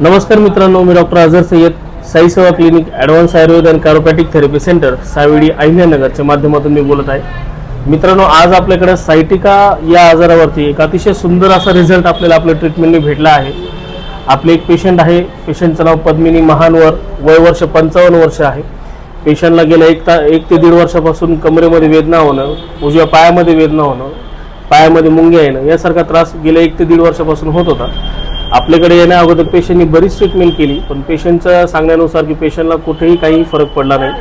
नमस्कार मित्रांनो मी doctor Azhar Sayyed Sai Seva clinic advance Ayurveda and chiropractic therapy centre Savedi अहिल्यानगरच्या माध्यमातून मी बोलत आहे. मित्रांनो आज आपल्याकडे सायटिका या आजारावरती एक अतिशय सुंदर असा रिझल्ट आपल्याला आपल्या ट्रीटमेंटने भेटला आहे. आपले एक पेशंट आहे पेशंटचं नाव पद्मिनी महानवर वय वर्ष पंचावन्न वर्ष आहे. पेशंटला गेल्या एक ता एक ते दीड वर्षापासून कमरेमध्ये वेदना होणं उजव्या पायामध्ये वेदना होणं पायामध्ये मुंग्या येणं यासारखा त्रास गेल्या एक ते दीड वर्षापासून होत होता. आपल्याकडे येण्या अगोदर पेशंटनी बरीच ट्रीटमेंट केली पण पेशंटच्या सांगण्यानुसार की पेशंटला कुठेही काही फरक पडला नाही.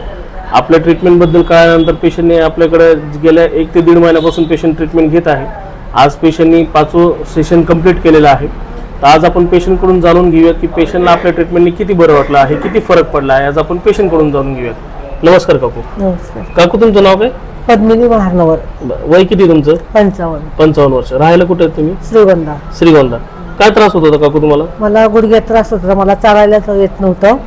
आपल्या ट्रीटमेंटबद्दल कळल्यानंतर पेशंटने आपल्याकडे गेल्या एक ते दीड महिन्यापासून पेशंट ट्रीटमेंट घेत आहे. आज पेशंटनी पाचवं सेशन कंप्लीट केलेलं आहे. तर आज आपण पेशंटकडून जाणून घेऊया की पेशंटला आपल्या ट्रीटमेंटने किती बरं वाटलं आहे किती फरक पडला आहे आज आपण पेशंटकडून जाणून घेऊयात. नमस्कार काकू. नमस्कार. काकू तुमचं नाव काय? पद्मिनी महानवर. वय किती तुमचं? पंचावन्न. पंचावन्न वर्ष. राहायला कुठे तुम्ही? श्रीगंधा श्रीगोंदा. काय त्रास होत होता काकू तुम्हाला? मला गुडघ्यात त्रास होता मला चालायलाच येत नव्हतं.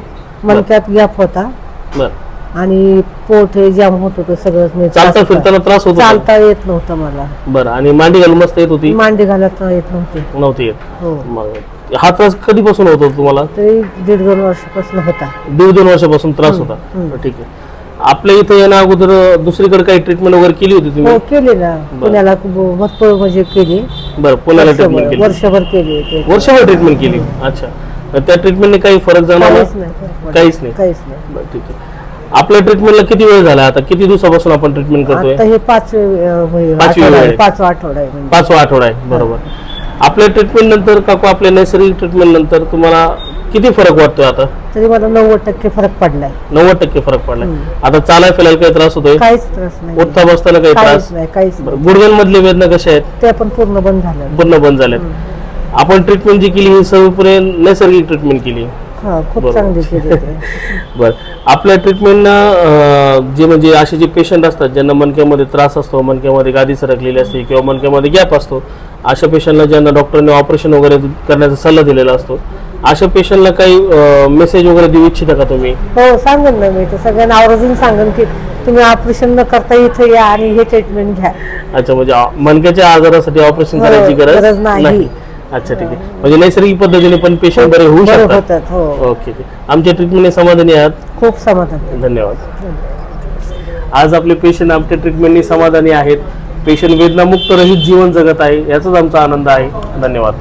मणक्यात गॅप होता. बरं. आणि पोट हे जाम होत होतं सगळं म्हणजे त्रास चालता होता. फिरताना त्रास होत होता? चालता येत नव्हतं मला. बरं. आणि मांडी घालून मस्त येत होती? मांडी घालत येत नव्हते. नव्हती येत. हो. मग हा त्रास कधीपासून होत होता तुम्हाला? तरी दीड दोन वर्षापासून होता. दीड दोन वर्षापासून त्रास होता. बरं, ठीक आहे. आपल्या इथे येण्या अगोदर दुसरीकडे काही ट्रीटमेंट वगैरे केली होती तुम्ही? हो केली ना. पुण्याला भरपूर म्हणजे केली. बरं पुण्याला ट्रीटमेंट वर्षभर केली. वर्षभर केली. वर्षभर ट्रीटमेंट केली. अच्छा. त्या ट्रीटमेंटने काही फरक जाणवला? काहीच नाही. काहीच नाही. काहीच नाही. बरं ठीक आहे. आपल्या ट्रीटमेंटला किती वेळ झाला? आता किती दिवसापासून आपण ट्रीटमेंट करतोय? आता हे पाच अं, पाचवी आठवडा आहे, आहे. पाचवा आठवडा आहे म्हणजे. पाचवा आठवडा आहे बरोबर. आपल्या ट्रीटमेंट नंतर काकू आपल्या नैसर्गिक ट्रीटमेंट नंतर तुम्हाला किती फरक वाटतोय आता? तरी मला नव्वद टक्के फरक पडलाय. नव्वद टक्के फरक पडलाय. आता चालाय फिरायला काही त्रास होतोय? काहीच त्रास नाही. उठता बसताना काही काहीच त्रास? नाही काहीच नाही. गुडघ्यांमधले वेदना कशा आहेत? ते पण पूर्ण बंद झालं पूर्ण बंद झाल्यात. आपण ट्रीटमेंट जी केली ही सर्वपणे नैसर्गिक ट्रीटमेंट केली. हा खूप बरोबर. चांगली केली ते. बरं. आपल्या ट्रीटमेंटनं जे म्हणजे असे जे पेशंट असतात ज्यांना मणक्यामध्ये त्रास असतो मणक्यामध्ये गादी सरकलेली असते किंवा मणक्यामध्ये गॅप असतो अशा पेशंटला ज्यांना डॉक्टरने ऑपरेशन वगैरे करण्याचा सल्ला दिलेला असतो अशा पेशंटला काही मेसेज वगैरे देऊ इच्छिता का तुम्ही? हो सांगेन ना मी. तर सगळ्यांना आवर्जून सांगेन की तुम्ही ऑपरेशन न करता इथे या आणि हे ट्रीटमेंट घ्या. अच्छा म्हणजे मणक्याच्या आजारासाठी ऑपरेशन हो, करायची गरज गरज नाही. अच्छा ठीक आहे. म्हणजे नैसर्गिक पद्धतीने पण पेशंट बरे होऊ बरे शकतात. होतात हो. Okay okay. आमच्या ट्रीटमेंटने समाधानी आहात? खूप समाधान. धन्यवाद. आज आपले पेशंट आमच्या ट्रीटमेंटनी समाधानी आहेत. पेशंट वेदनामुक्त रहित जीवन जगत आहे याचाच आमचा आनंद आहे. धन्यवाद.